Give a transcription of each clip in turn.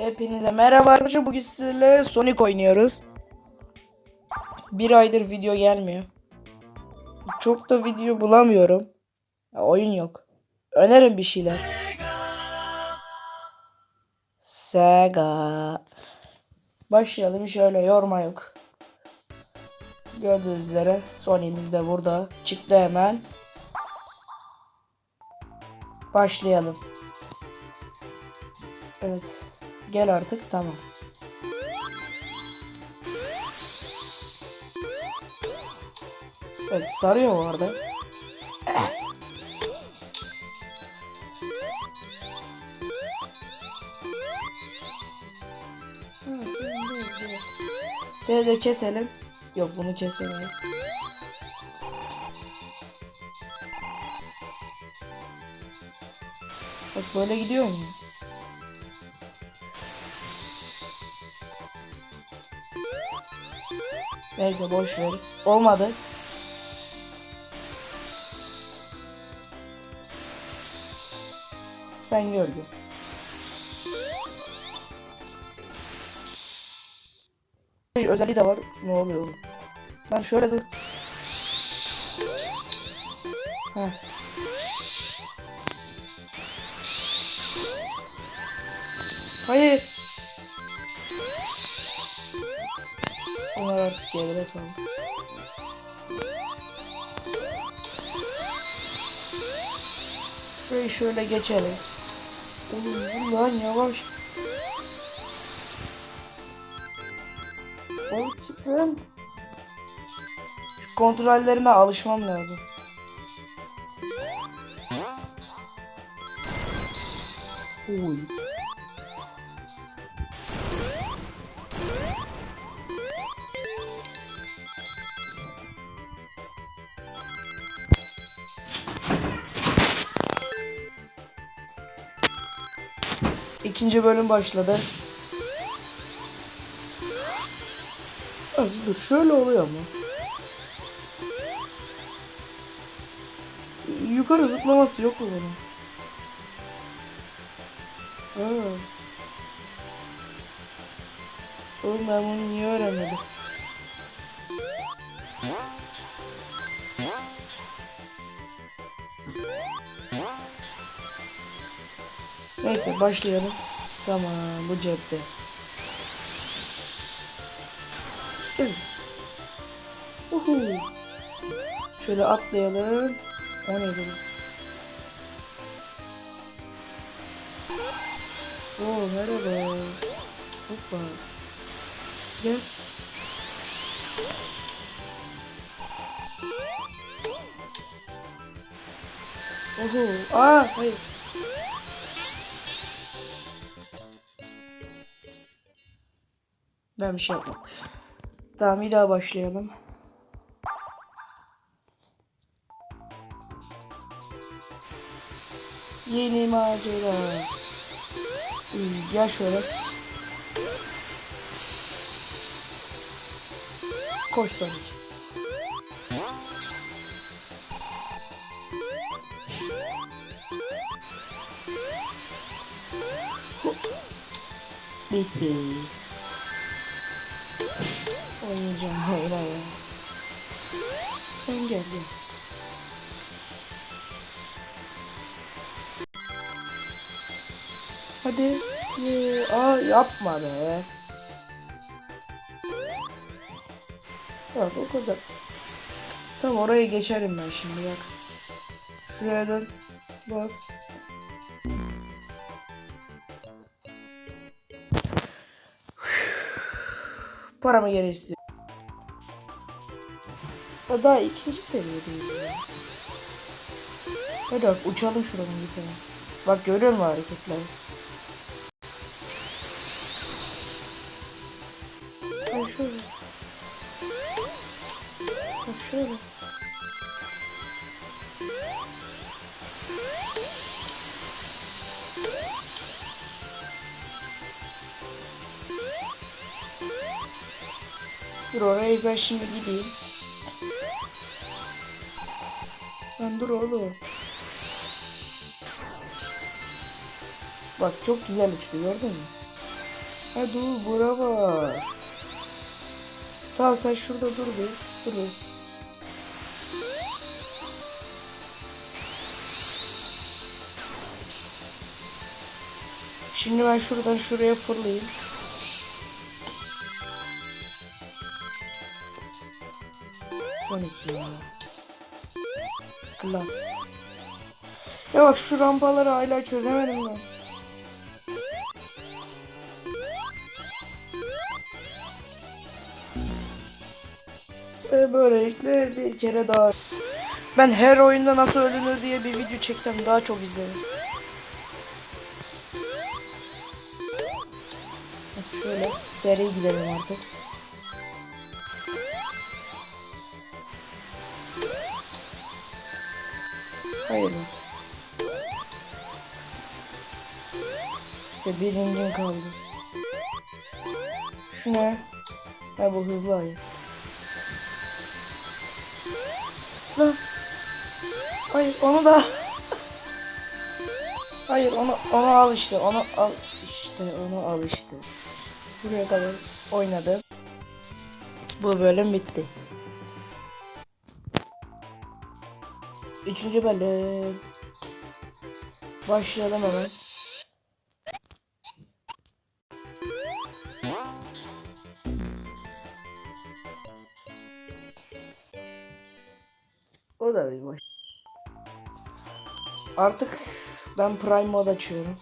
Hepinize merhaba arkadaşlar. Bugün sizlerle Sonic oynuyoruz. Bir aydır video gelmiyor. Çok da video bulamıyorum. Ya, oyun yok. Önerin bir şeyler. Sega. Başlayalım şöyle yorma yok. Gördüğünüz üzere Sony'miz de burada. Çıktı hemen. Başlayalım. Evet. Gel artık tamam. Evet sarıyor bu arada. Seni de keselim. Yok bunu kesemeyiz. Bak böyle gidiyor mu? Neyse boş ver. Olmadı. Sen gör gör. Bir özelliği de var. Ne oluyor oğlum? Lan şöyle dur. Heh. Hayır. Onlar artık geride kaldı. Şurayı şöyle geçeriz. Oğlum lan yavaş. Oğlum. Şu kontrollerine alışmam lazım. Uy. İkinci bölüm başladı. Az dur şöyle oluyor mu? Yukarı zıplaması yok mu bunun? Aa. Oğlum ben bunu niye öğrenmedim? Neyse başlayalım. Tamam bu cepte. Uhu. Şöyle atlayalım. O neydi? Oo merhaba. Hoppa. Gel. Oho. Aa hayır. Ben bir şey yapmam. Tamam bir daha başlayalım. Yeni macera. Gel şöyle. Koş Sonic. Bitti. Oynayacağım hayır hayır. Sen gel gel. Hadi. Ye. Aa yapma be. Bak o kadar. Tam oraya geçerim ben şimdi bak. Şuraya dön. Bas. Paramı geri istiyor. O daha ikinci seviyedeyim. Hadi bak uçalım şuradan tane. Bak görüyor musun hareketleri? Bak şöyle. Bak şöyle. Dur oraya ben şimdi gideyim. Oğlum. Bak çok güzel uçtu gördün mü? Ha dur bura. Tamam sen şurada dur bir. Dur bir. Şimdi ben şuradan şuraya fırlayayım. Son iki. Klas. Ya bak şu rampaları hala çözemedim ben. Ve böylelikle bir kere daha ben her oyunda nasıl ölünür diye bir video çeksem daha çok izlenir. Şöyle seri gidelim artık. Hayır. İşte birincin kaldı. Şu ne? Ha bu hızlı ayı. Lan. Hayır onu da. Hayır onu onu al işte onu al işte onu al işte. Buraya kadar oynadım. Bu bölüm bitti. Üçüncü bölüm. Başlayalım hemen. O da bir baş. Artık ben Prime mod açıyorum.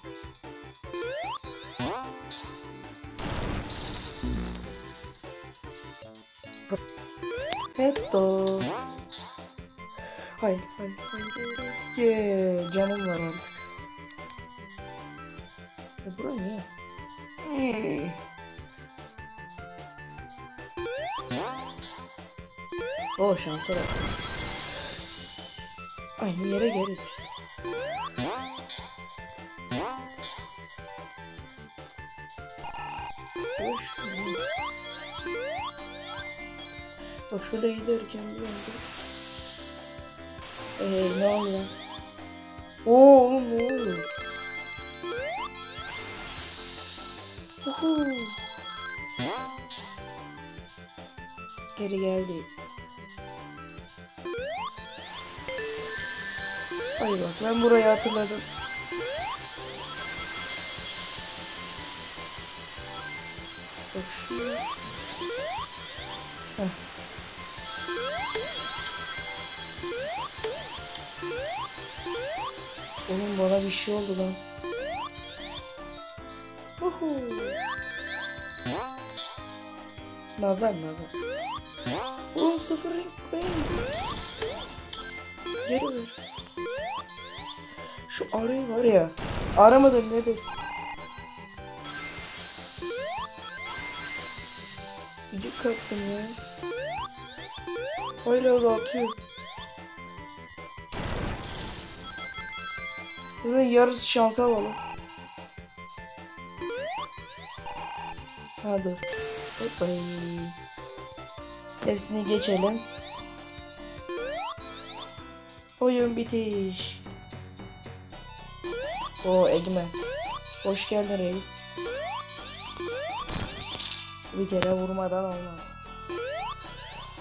Petto. Hayır, hayır, hayır. Yeah, canım var artık. Ya bura niye? Hmm. O şansa bak. Aynı yere geri. Bak şöyle giderken bir anda. Eee ne oluyor? Oo oğlum ne oluyor? Geri geldi. Ay bak ben burayı hatırladım. Bak şu. Heh. Oğlum bana bir şey oldu lan. Uhu. Nazar nazar. Oğlum sıfır renk. Geri ver. Şu arayı var ya. Ara mıdır nedir? Gıcık kaptım ya. Hala da atıyor. Bunun yarısı şansa bağlı. Ha dur. Hoppa. Hepsini geçelim. Oyun bitiş. O Egme. Hoş geldin reis. Bir kere vurmadan olmaz.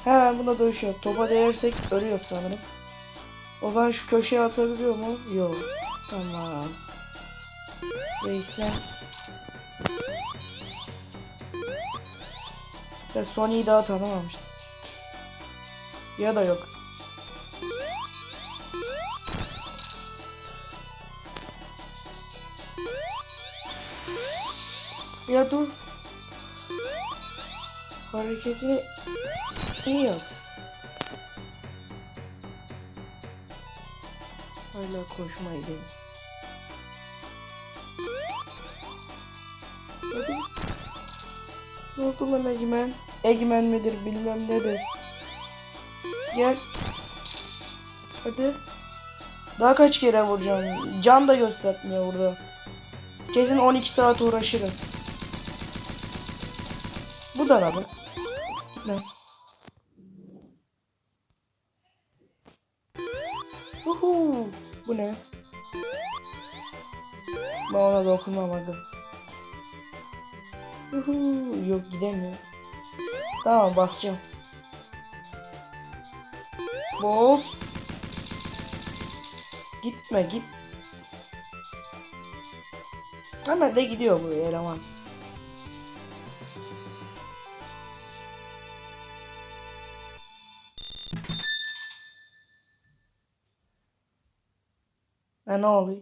Hemen buna dövüşüyor. Topa değersek ölüyoruz sanırım. O zaman şu köşeye atabiliyor mu? Yok. Tamam. Sen... Sen Sony'yi daha tanımamışsın. Ya da yok. Ya dur. Hareketi iyi yok. Hala koşmaydı. Hadi. Ne oldu lan Egemen? Egemen midir bilmem nedir. Gel. Hadi. Daha kaç kere vuracağım? Can da göstermiyor burada. Kesin 12 saat uğraşırım. Bu da. Ne? Bu ne? Ben ona dokunmamadım. Yuhu, yok gidemiyor. Tamam basacağım. Boz. Gitme git. Hemen de gidiyor bu eleman. Ha ne oluyor?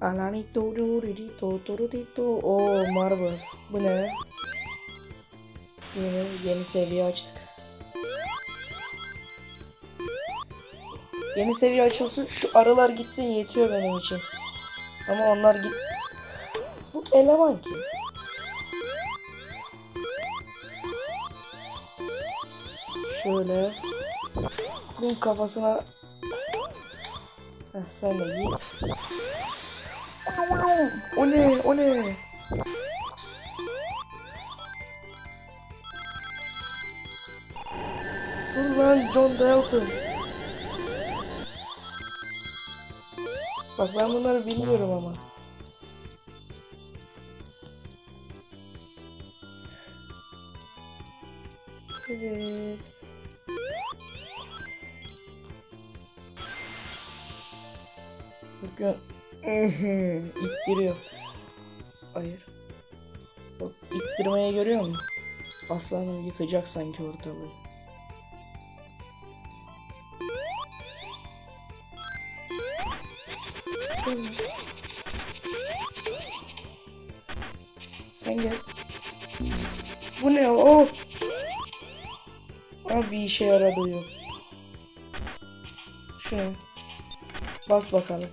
Alani to do di di to to do di to. Oo marble. Bu ne? Yeni, yeni seviye açtık. Yeni seviye açılsın şu arılar gitsin yetiyor benim için. Ama onlar git. Bu eleman kim? Şöyle. Bunun kafasına. Heh, sen de git. O ne? O ne? Dur lan John Dalton. Bak ben bunları bilmiyorum ama. Yıkacak sanki ortalığı. Sen gel. Bu ne? Oh! Abi bir işe yaradı yok. Şunu. Bas bakalım.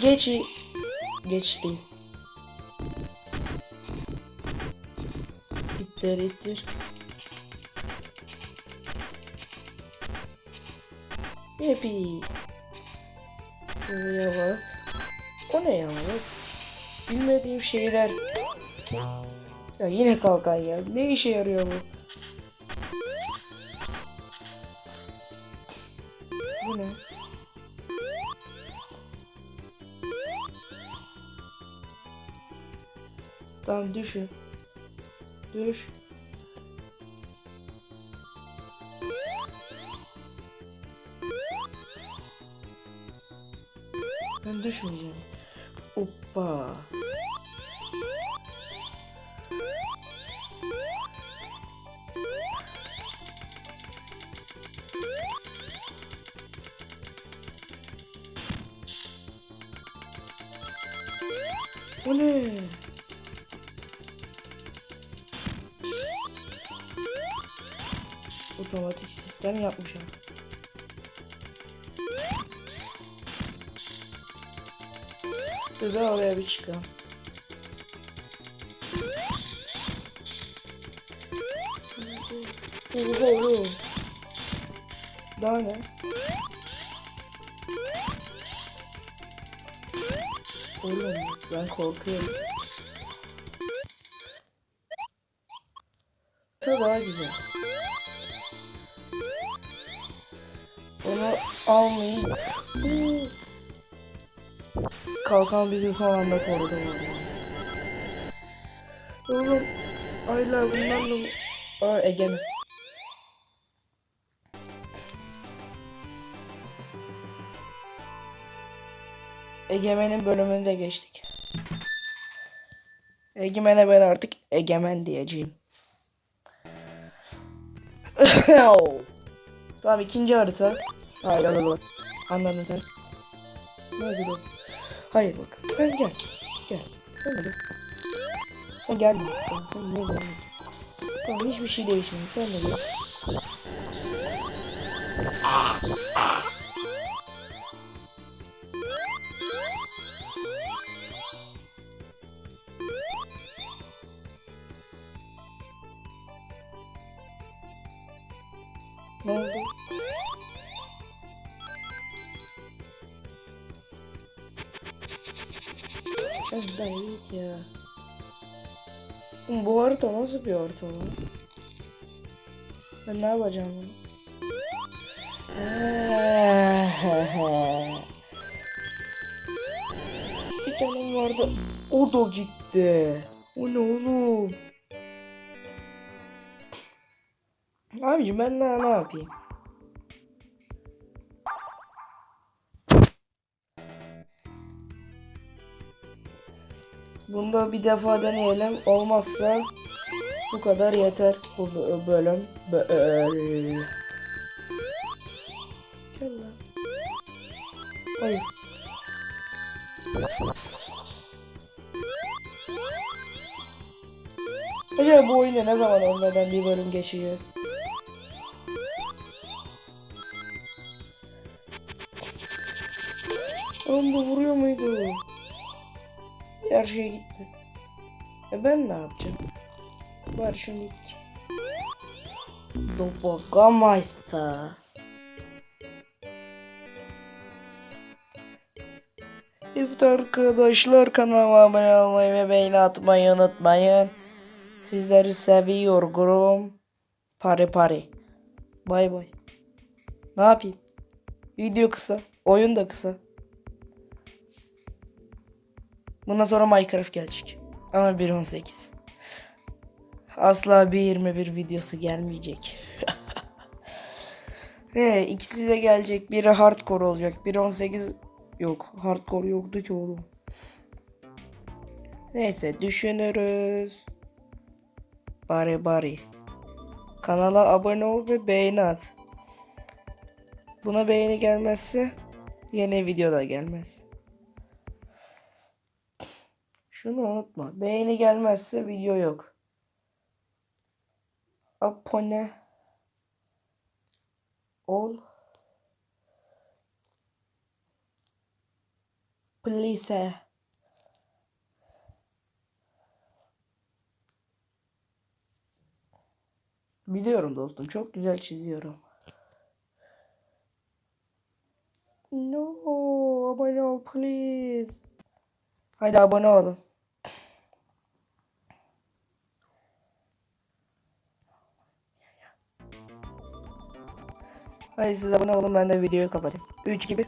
Geç. Geç değil. İttir ittir. Yepi. Buraya bak. O ne ya? Bilmediğim şeyler. Ya yine kalkan ya. Ne işe yarıyor bu? Bu ne? Tamam düşün. Düş. Ben düşmeyeceğim. Hoppa. Oraya bir çıkalım. Oho oho. Daha ne? Oğlum ben korkuyorum. Bu daha güzel. Onu almayayım. Kalkan bizi son anda korudu. Oğlum. Ayla bundan da... Aa Egemen. Egemen'in bölümünü de geçtik. Egemen'e ben artık Egemen diyeceğim. tamam ikinci harita. Hayır hayır. Anladın sen. Ne oldu? Hayır bak sen gel. Gel. Sen de. O geldi. Sen niye gelmedin? Tamam hiçbir şey değişmedi. Sen de gel. Harita lan? Ben ne yapacağım bunu? bir canım vardı. O da gitti. O ne oğlum? Abicim ben ne, ne yapayım? Bunda bir defa deneyelim. Olmazsa bu kadar yeter. Bu bö- bölüm. Böyle. Gel lan. Hayır. Acaba bu oyunu ne zaman ölmeden bir bölüm geçeceğiz? Oğlum bu vuruyor muydu? Her şey gitti. E ben ne yapacağım? Bari şunu. Doppelgammeister. Evet arkadaşlar kanalıma abone olmayı ve beğeni atmayı unutmayın. Sizleri seviyorum. Pare pare. Bay bay. Ne yapayım? Video kısa. Oyun da kısa. Bundan sonra Minecraft gelecek. Ama 1.18. Asla 1.21 videosu gelmeyecek. He, ikisi de gelecek. Biri hardcore olacak. 1.18 yok. Hardcore yoktu ki oğlum. Neyse düşünürüz. Bari bari. Kanala abone ol ve beğeni at. Buna beğeni gelmezse yeni video da gelmez. Şunu unutma. Beğeni gelmezse video yok. Abone ol. Please. Biliyorum dostum. Çok güzel çiziyorum. No, abone ol please. Haydi abone olun. Haydi siz abone olun ben de videoyu kapatayım. 3 gibi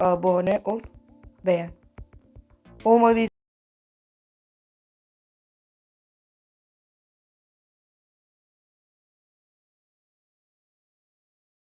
abone ol beğen. Olmadıysa